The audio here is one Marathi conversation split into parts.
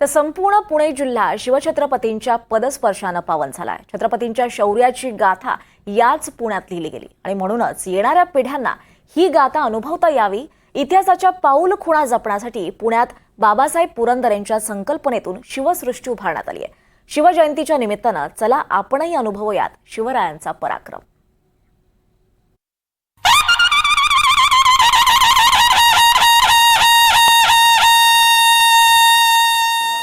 तर संपूर्ण पुणे जिल्हा शिवछत्रपतींच्या पदस्पर्शानं पावन झालाय. छत्रपतींच्या शौर्याची गाथा याच पुण्यात लिहिली गेली. आणि म्हणूनच येणाऱ्या पिढ्यांना ही गाथा अनुभवता यावी. इतिहासाच्या पाऊल खुणा जपण्यासाठी पुण्यात बाबासाहेब पुरंदर यांच्या संकल्पनेतून शिवसृष्टी उभारण्यात आली आहे शिवजयंतीच्या निमित्तानं चला आपणही अनुभवूयात शिवरायांचा पराक्रम.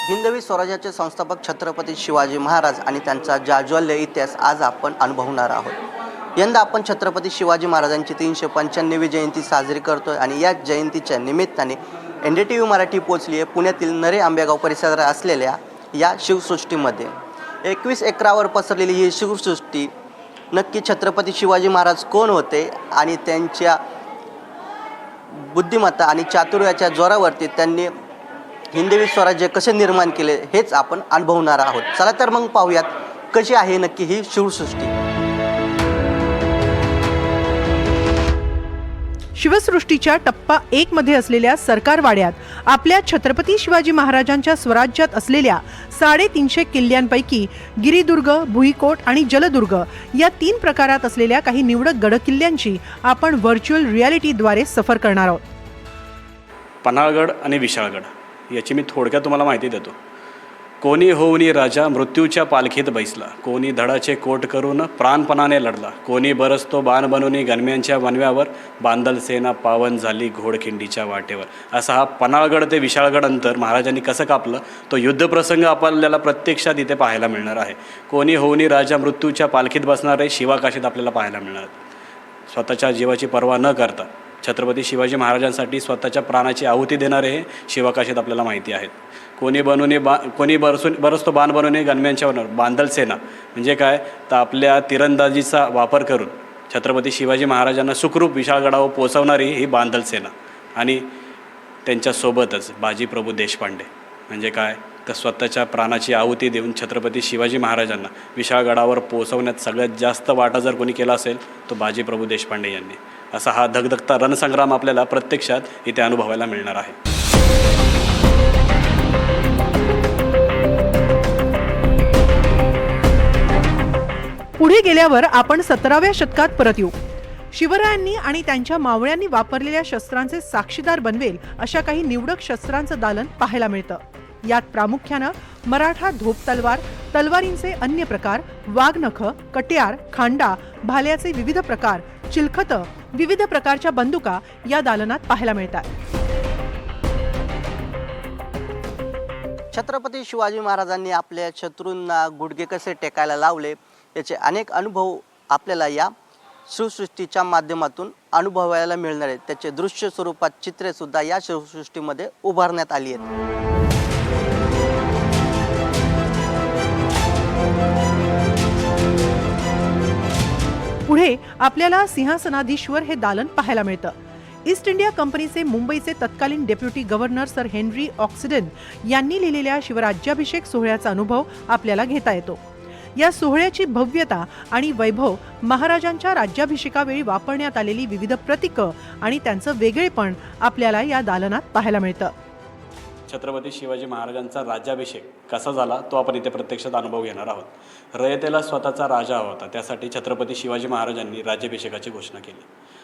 हिंदवी स्वराज्याचे संस्थापक छत्रपती शिवाजी महाराज आणि त्यांचा जाज्वल्य इतिहास आज आपण अनुभवणार आहोत. यंदा आपण छत्रपती शिवाजी महाराजांची तीनशे पंच्याण्णवी जयंती साजरी करतोय आणि या जयंतीच्या निमित्ताने N D T V Marathi पोचली आहे. पुण्यातील नरे आंबेगाव परिसरात असलेल्या या शिवसृष्टीमध्ये. एकवीस एकरावर पसरलेली ही शिवसृष्टी नक्की छत्रपती शिवाजी महाराज कोण होते आणि त्यांच्या बुद्धिमत्ता आणि चातुर्याच्या जोरावरती त्यांनी हिंदवी स्वराज्य कसे निर्माण केले हेच आपण अनुभवणार आहोत. चला तर मग पाहूयात कशी आहे नक्की ही शिवसृष्टी. शिवसृष्टीच्या टप्पा एक मध्ये असलेल्या सरकारवाड्यात आपल्या छत्रपती शिवाजी महाराजांच्या स्वराज्यात असलेल्या साडेतीनशे किल्ल्यांपैकी गिरिदुर्ग भुईकोट आणि जलदुर्ग या तीन प्रकारात असलेल्या काही निवडक गडकिल्ल्यांची आपण व्हर्च्युअल रियालिटीद्वारे सफर करणार आहोत. पन्हाळगड आणि विशाळगड. याची मी थोडक्यात तुम्हाला माहिती देतो. कोणी होऊनी राजा मृत्यूच्या पालखीत बैसला. कोणी धडाचे कोट करून प्राणपणाने लढला. कोणी बरसतो बाण बनवून गणम्यांच्या वनव्यावर. बांदल सेना पावन झाली घोडखिंडीच्या वाटेवर. असा हा पन्हाळगड ते विशाळगड अंतर महाराजांनी कसं कापलं? तो युद्धप्रसंग आपल्याला प्रत्यक्षात इथे पाहायला मिळणार आहे. कोणी होऊनी राजा मृत्यूच्या पालखीत बसणारे शिवाकाशीत आपल्याला पाहायला मिळणार. स्वतःच्या जीवाची पर्वा न करता. छत्रपती शिवाजी महाराजांसाठी स्वतःच्या प्राणाची आहुती देणारे हे शिवाकाशीत आपल्याला माहिती आहेत. कोणी बनवणे बा कोणी बरसून बरसतो बाण बनवणे गणम्यांच्यावर बांधल सेना. म्हणजे काय? तर आपल्या तिरंदाजीचा वापर करून छत्रपती शिवाजी महाराजांना सुखरूप विशाळगडावर पोचवणारी ही बांधल सेना. आणि त्यांच्यासोबतच बाजीप्रभू देशपांडे. म्हणजे काय? तर स्वतःच्या प्राणाची आहुती देऊन छत्रपती शिवाजी महाराजांना विशाळगडावर पोहोचवण्यात सगळ्यात जास्त वाटा जर कोणी केला असेल तो बाजीप्रभू देशपांडे यांनी. असा हा धगधगता रणसंग्राम आपल्याला प्रत्यक्षात इथे अनुभवायला मिळणार आहे. पुढे गेल्यावर आपण सतराव्या शतकात परत येऊ. शिवरायांनी आणि त्यांच्या मावळ्यांनी वापरलेल्या शस्त्रांचे साक्षीदार बनवेल अशा काही निवडक शस्त्रांचं दालन पाहायला मिळतं. यात प्रामुख्यानं मराठा धोप तलवार तलवारींचे अन्य प्रकार वाघनख कट्यार खांडा भाल्याचे विविध प्रकार चिलखतं विविध प्रकारच्या बंदुका या दालनात पाहायला मिळतात. छत्रपती शिवाजी महाराजांनी आपल्या शत्रूंना गुडघे कसे टेकायला लावले याचे अनेक अनुभव आपल्याला या शिवसृष्टीच्या माध्यमातून अनुभवायला मिळणार आहेत. त्याचे दृश्य स्वरूपात चित्रे सुद्धा या शिवसृष्टीमध्ये उभारण्यात आली आहेत. पुढे आपल्याला सिंहासनाधीश्वर हे दालन पाहायला मिळतं. ईस्ट इंडिया कंपनीचे मुंबईचे तत्कालीन deputy governor sir Henry Oxenden यांनी लिहिलेल्या शिवराज्याभिषेक सोहळ्याचा अनुभव आपल्याला घेता येतो. या सोहळ्याची भव्यता आणि वैभव महाराजांच्या राज्याभिषेकावेळी वापरण्यात आलेली विविध प्रतीकं आणि त्यांचं वेगळेपण आपल्याला या दालनात पाहायला मिळतं. छत्रपती शिवाजी महाराजांचा राज्याभिषेक कसा झाला तो आपण इथे प्रत्यक्षात अनुभव घेणार आहोत. रयतेला स्वतःचा राजा हवा होता त्यासाठी छत्रपती शिवाजी महाराजांनी राज्याभिषेकाची घोषणा केली.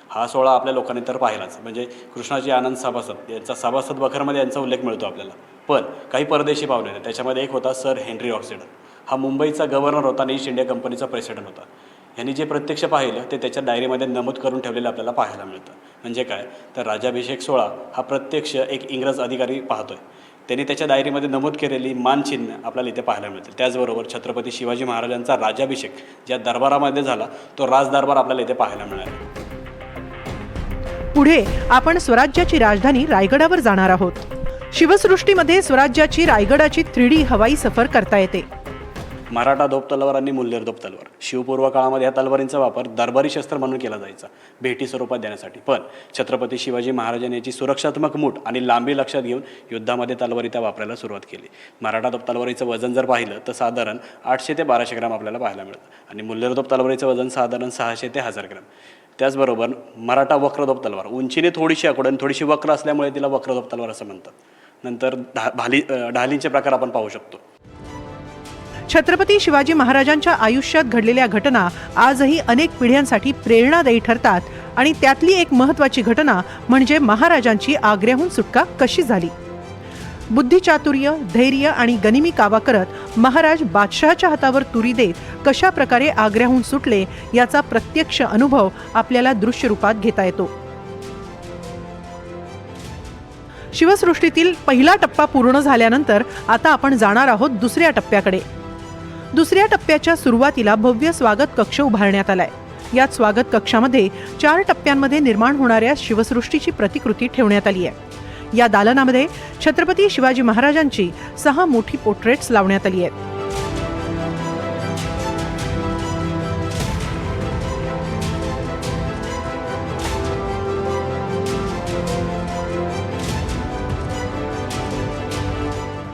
हा सोहळा आपल्या लोकांनी तर पाहिलाच म्हणजे कृष्णाजी आनंद सभासद यांचा सभासद बखरमध्ये यांचा उल्लेख मिळतो आपल्याला. पण काही परदेशी पाहुणे त्याच्यामध्ये एक होता सर हेनरी ऑक्सिडन. हा मुंबईचा गव्हर्नर होता आणि ईस्ट इंडिया कंपनीचा प्रेसिडेंट होता. यांनी जे प्रत्यक्ष पाहिलं ते त्याच्या डायरीमध्ये नमूद करून ठेवलेलं आपल्याला पाहायला मिळतं. म्हणजे काय? तर राज्याभिषेक सोहळा हा प्रत्यक्ष एक इंग्रज अधिकारी पाहतोय. त्यांनी त्याच्या डायरीमध्ये नमूद केलेली मानचिन्ह आपल्याला इथे पाहायला मिळतील. त्याचबरोबर छत्रपती शिवाजी महाराजांचा राजाभिषेक ज्या दरबारामध्ये झाला तो राजदरबार आपल्याला इथे पाहायला मिळाला. पुढे आपण स्वराज्याची राजधानी रायगडावर जाणार आहोत. शिवसृष्टीमध्ये स्वराज्याची रायगडाची थ्री डी हवाई सफर करता येते. मराठा धोप तलवार आणि मुल्लेर धोप तलवार शिवपूर्व काळामध्ये या तलवारींचा वापर दरबारी शस्त्र म्हणून केला जायचा भेटी स्वरूपात देण्यासाठी. पण छत्रपती शिवाजी महाराजांनी याची सुरक्षात्मक मूठ आणि लांबी लक्षात घेऊन युद्धामध्ये तलवारी त्या वापरायला सुरुवात केली. मराठा धोप तलवारीचं वजन जर पाहिलं तर साधारण आठशे ते बाराशे ग्राम आपल्याला पाहायला मिळतं. आणि मुल्लेर धोप तलवारीचं वजन साधारण सहाशे ते हजार ग्राम. त्याचबरोबर मराठा वक्रधोप तलवार उंचीने थोडीशी आकडून थोडीशी वक्र असल्यामुळे तिला वक्रधोप तलवार असं म्हणतात. नंतर ढा भाली ढालींचे प्रकार आपण पाहू शकतो. छत्रपती शिवाजी महाराजांच्या आयुष्यात घडलेल्या घटना आजही अनेक पिढ्यांसाठी प्रेरणादायी ठरतात. आणि त्यातली एक महत्वाची घटना म्हणजे महाराजांची आग्र्याहून सुटका कशी झाली? बुद्धिचातुर्य धैर्य आणि गनिमी कावा करत महाराज बादशहाच्या हातावर तुरी देत कशा प्रकारे आग्र्याहून सुटले याचा प्रत्यक्ष अनुभव आपल्याला दृश्य रूपात घेता येतो. शिवसृष्टीतील पहिला टप्पा पूर्ण झाल्यानंतर आता आपण जाणार आहोत दुसऱ्या टप्प्याकडे. दुसऱ्या टप्प्याच्या सुरुवातीला भव्य स्वागत कक्ष उभारण्यात आलाय. यात स्वागत कक्षामध्ये चार टप्प्यांमध्ये निर्माण होणाऱ्या शिवसृष्टीची प्रतिकृती ठेवण्यात आली आहे. या दालनामध्ये छत्रपती शिवाजी महाराजांची सहा मोठी पोर्ट्रेट्स लावण्यात आली आहेत.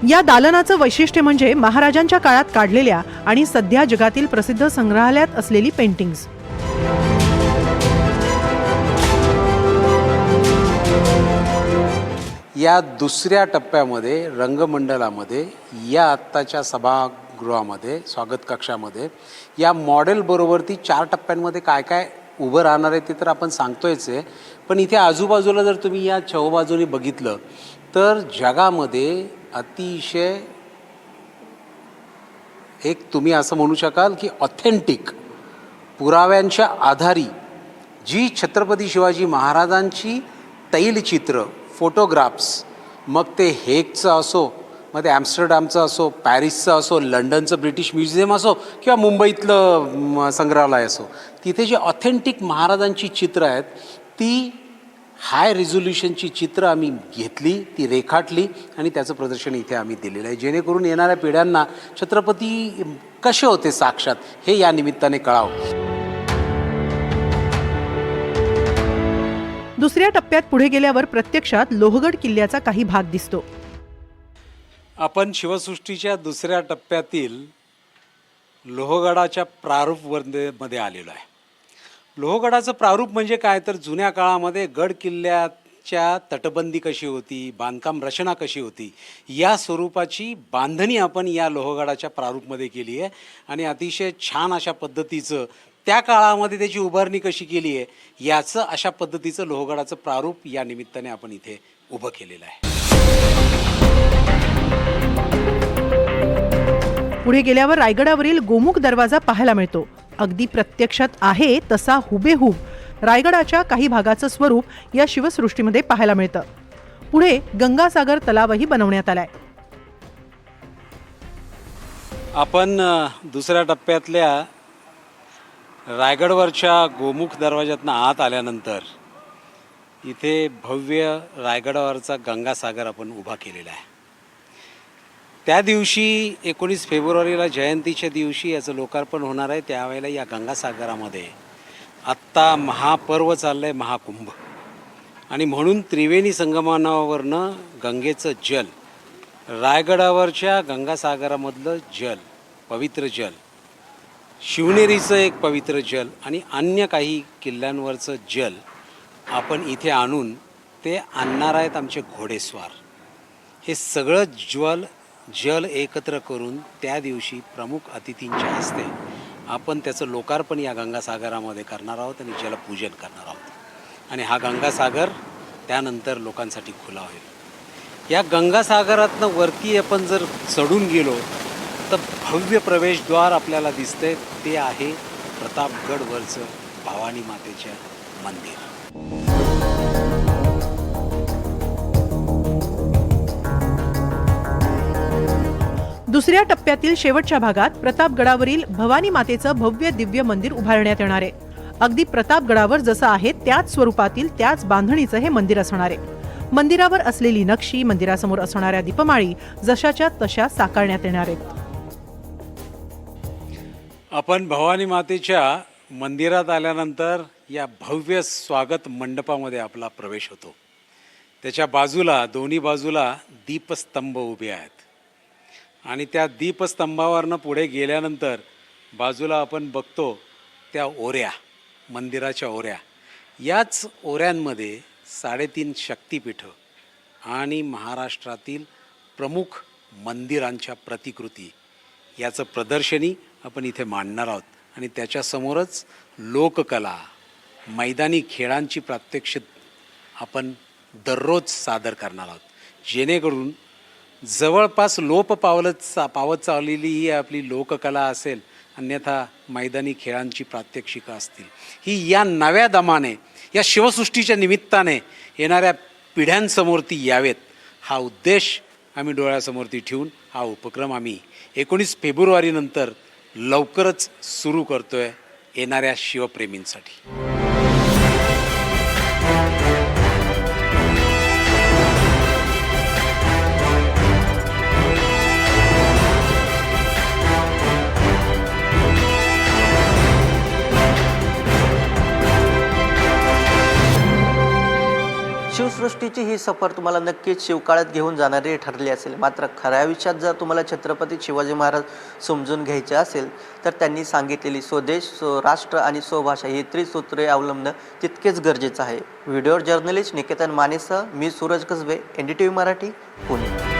या दालनाचं वैशिष्ट्य म्हणजे महाराजांच्या काळात काढलेल्या आणि सध्या जगातील प्रसिद्ध संग्रहालयात असलेली पेंटिंग्स या दुसऱ्या टप्प्यामध्ये रंगमंडलामध्ये या आत्ताच्या सभागृहामध्ये स्वागत कक्षामध्ये या मॉडेलबरोबर ती चार टप्प्यांमध्ये काय काय उभं राहणार आहे ते तर आपण सांगतोयच आहे. पण इथे आजूबाजूला जर तुम्ही या चहबाजूनी बघितलं तर जगामध्ये अतिशय एक तुम्ही असं म्हणू शकाल की ऑथेंटिक पुराव्यांच्या आधारी जी छत्रपती शिवाजी महाराजांची तैलचित्र फोटोग्राफ्स मग ते हेगचं असो मग ते ॲम्स्टरडॅमचं असो पॅरिसचं असो लंडनचं ब्रिटिश म्युझियम असो किंवा मुंबईतलं संग्रहालय असो तिथे जी ऑथेंटिक महाराजांची चित्र आहेत ती हाय रिझोल्युशनची चित्र आम्ही घेतली ती रेखाटली आणि त्याचं प्रदर्शन इथे आम्ही दिलेलं आहे. जेणेकरून येणाऱ्या पिढ्यांना छत्रपती कसे होते साक्षात हे या निमित्ताने कळावं. दुसऱ्या टप्प्यात पुढे गेल्यावर प्रत्यक्षात लोहगड किल्ल्याचा काही भाग दिसतो. आपण शिवसृष्टीच्या दुसऱ्या टप्प्यातील लोहगडाच्या प्रारूपमध्ये आलेलो आहे. लोहगडाचं प्रारूप म्हणजे काय? तर जुन्या काळामध्ये गड किल्ल्याच्या तटबंदी कशी होती? बांधकाम रचना कशी होती? या स्वरूपाची बांधणी आपण या लोहगडाच्या प्रारूपमध्ये केली आहे. आणि अतिशय छान अशा पद्धतीचं त्या काळामध्ये त्याची उभारणी कशी केली आहे याचं अशा पद्धतीचं लोहगडाचं प्रारूप या निमित्ताने आपण इथे उभं केलेलं आहे. पुढे गेल्यावर रायगडावरील गोमुख दरवाजा पाहायला मिळतो. अगदी प्रत्यक्षात आहे तसा हुबेहूब रायगडाच्या काही भागाचं स्वरूप या शिवसृष्टीमध्ये पाहायला मिळतं. पुढे गंगासागर तलावही बनवण्यात आलाय. आपण दुसऱ्या टप्प्यातल्या रायगडवरच्या गोमुख दरवाज्यातनं आत आल्यानंतर इथे भव्य रायगडावरचा गंगासागर आपण उभा केलेला आहे. त्या दिवशी एकोणीस फेब्रुवारीला जयंतीच्या दिवशी याचं लोकार्पण होणार आहे त्यावेळेला या गंगासागरामध्ये. आत्ता महापर्व चाललं आहे महाकुंभ. आणि म्हणून त्रिवेणी संगमानावरनं गंगेचं जल रायगडावरच्या गंगासागरामधलं जल पवित्र जल शिवनेरीचं एक पवित्र जल आणि अन्य काही किल्ल्यांवरचं जल आपण इथे आणून ते आणणार आहेत आमचे घोडेस्वार. हे सगळं ज्वल जल एकत्र करून त्या दिवशी प्रमुख अतिथींच्या हस्ते आपण त्याचं लोकार्पण या गंगासागरामध्ये करणार आहोत आणि जलपूजन करणार आहोत. आणि हा गंगासागर त्यानंतर लोकांसाठी खुला होईल. या गंगासागरातनं वरती आपण जर चढून गेलो तर भव्य प्रवेशद्वार आपल्याला दिसतंय. ते आहे प्रतापगडवरचं भवानी मातेचं मंदिर. दुसऱ्या टप्प्यातील शेवटच्या भागात प्रतापगडावरील भवानी मातेचं भव्य दिव्य मंदिर उभारण्यात येणार आहे. अगदी प्रतापगडावर जसं आहे त्याच स्वरूपातील त्याच बांधणीचं हे मंदिर असणार आहे. मंदिरावर असलेली नक्षी मंदिरासमोर असणाऱ्या दीपमाळी जशाच्या तशा साकारण्यात येणार आहेत. आपण भवानी मातेच्या मंदिरात आल्यानंतर या भव्य स्वागत मंडपामध्ये आपला प्रवेश होतो. त्याच्या बाजूला दोन्ही बाजूला दीपस्तंभ उभे आहेत. आणि त्या दीपस्तंभावरनं पुढे गेल्यानंतर बाजूला आपण बघतो त्या ओऱ्या मंदिराच्या ओऱ्या. याच ओऱ्यांमध्ये साडेतीन शक्तिपीठं आणि महाराष्ट्रातील प्रमुख मंदिरांच्या प्रतिकृती याचं प्रदर्शनी आपण इथे मांडणार आहोत. आणि त्याच्यासमोरच लोककला मैदानी खेळांची प्रात्यक्ष आपण दररोज सादर करणार आहोत. जेणेकरून जवळपास लोप पावलत चा पावत चाललेली ही आपली लोककला असेल अन्यथा मैदानी खेळांची प्रात्यक्षिकं असतील. ही या नव्या दमाने या शिवसृष्टीच्या निमित्ताने येणाऱ्या पिढ्यांसमोरती यावेत. हा उद्देश आम्ही डोळ्यासमोरती ठेवून हा उपक्रम आम्ही एकोणीस फेब्रुवारीनंतर लवकरच सुरू करतो आहे येणाऱ्या शिवप्रेमींसाठी. शिवसृष्टीची ही सफर तुम्हाला नक्कीच शिवकाळात घेऊन जाणारी ठरली असेल. मात्र खऱ्या आयुष्यात जर तुम्हाला छत्रपती शिवाजी महाराज समजून घ्यायचे असेल तर त्यांनी सांगितलेली स्वदेश स्वराष्ट्र आणि स्वभाषा ही त्रिसूत्रे अवलंबणं तितकेच गरजेचं आहे. व्हिडिओ जर्नलिस्ट निकेतन मानेसह मी Suraj Kasbe N D T V Marathi Pune.